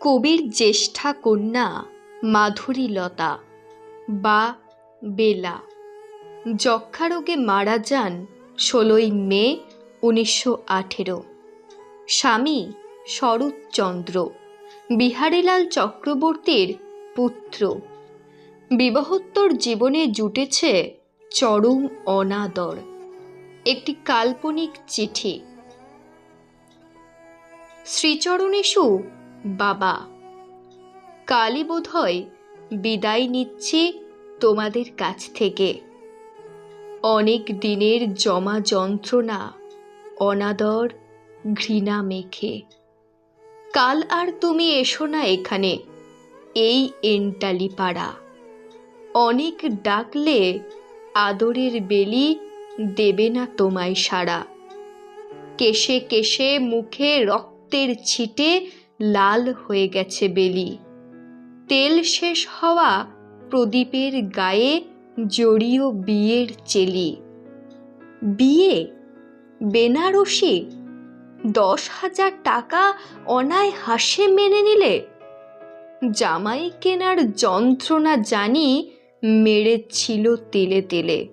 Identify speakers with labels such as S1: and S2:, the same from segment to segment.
S1: কবির জ্যেষ্ঠা কন্যা মাধুরীলতা বা বেলা। যক্ষা রোগে মারা যান ষোলোই মে উনিশশো আঠেরো। স্বামী শরৎচন্দ্র, বিহারীলাল চক্রবর্তীর পুত্র। বিবাহোত্তর জীবনে জুটেছে চরম অনাদর। একটি কাল্পনিক চিঠি। শ্রীচরণেশু বাবা কালী বোধহয় বিদায় নিচ্ছি তোমাদের কাছ থেকে। অনেক দিনের জমা যন্ত্রণা, অনাদর, ঘৃণা মেখে। কাল আর তুমি এসো না এখানে, এই এন্টালি পাড়া অনেক ডাকলে আদরের বেলি দেবে না তোমায় সারা কেশে কেশে মুখে রক্তের ছিটে লাল হয়ে গেছে বেলি। তেল শেষ হওয়া প্রদীপের গায়ে জড়িয়ে বিয়ের চেলি। বিয়ে? বেনারসি? দশ হাজার টাকা অনায় হাসে মেনে নিলে? জামাই কেনার যন্ত্রণা জানি মেরেছিল তেলে তেলে।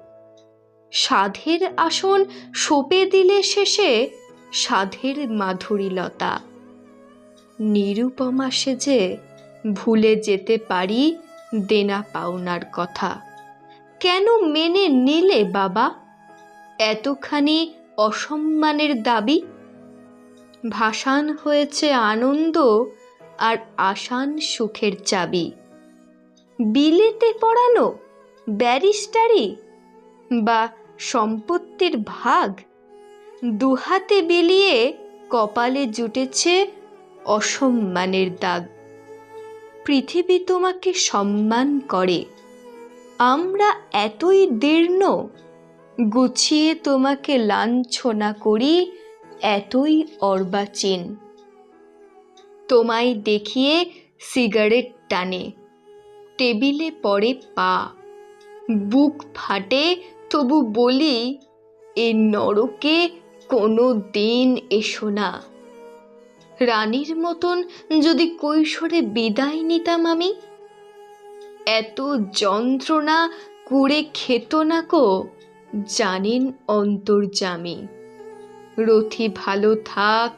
S1: সাধের আসন সঁপে দিলে শেষে সাধের মাধুরীলতা। নিরুপমা সেজে ভুলে যেতে পারি দেনা পাওনার কথা। কেন মেনে নিলে বাবা? এতখানি অসম্মানের দাবি? ভাসান হয়েছে আনন্দ আর আসান সুখের চাবি। বিলেতে পড়ানো, ব্যারিস্টারি বা সম্পত্তির ভাগ? দুহাতে বিলিয়ে কপালে জুটেছে অসম্মানের দাগ। পৃথিবী তোমাকে সম্মান করে। আমরা এতই দীর্ণ। গুছিয়ে তোমাকে লাঞ্ছনা করি, এতই অর্বাচীন। তোমায় দেখিয়ে সিগারেট টানে। টেবিলে পড়ে পা। বুক ফাটে, তবু বলি, এ নরকে কোনো দিন এসো না। রানীর মতন যদি কৈশোরে বিদায় নিতাম আমি? এত যন্ত্রণা কুড়ে খেত না কো, জানেন অন্তর্জামী রথি ভালো থাক,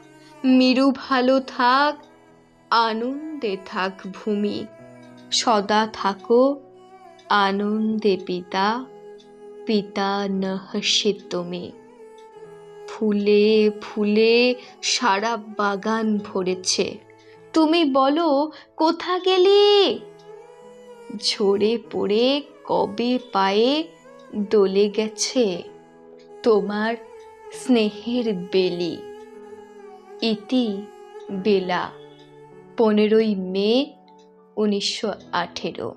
S1: মিরু ভালো থাক, আনন্দে থাক ভূমি। সদা থাকো, আনন্দে পিতা পিতা নহসে তুমি। ফুলে ফুলে সারা বাগান ভরেছে। তুমি বলো, কোথা গেলি? ঝরে পড়ে কবে পায়ে দলে গেছে তোমার স্নেহের বেলি। ইতি বেলা, পনেরোই মে, উনিশশো আঠেরো।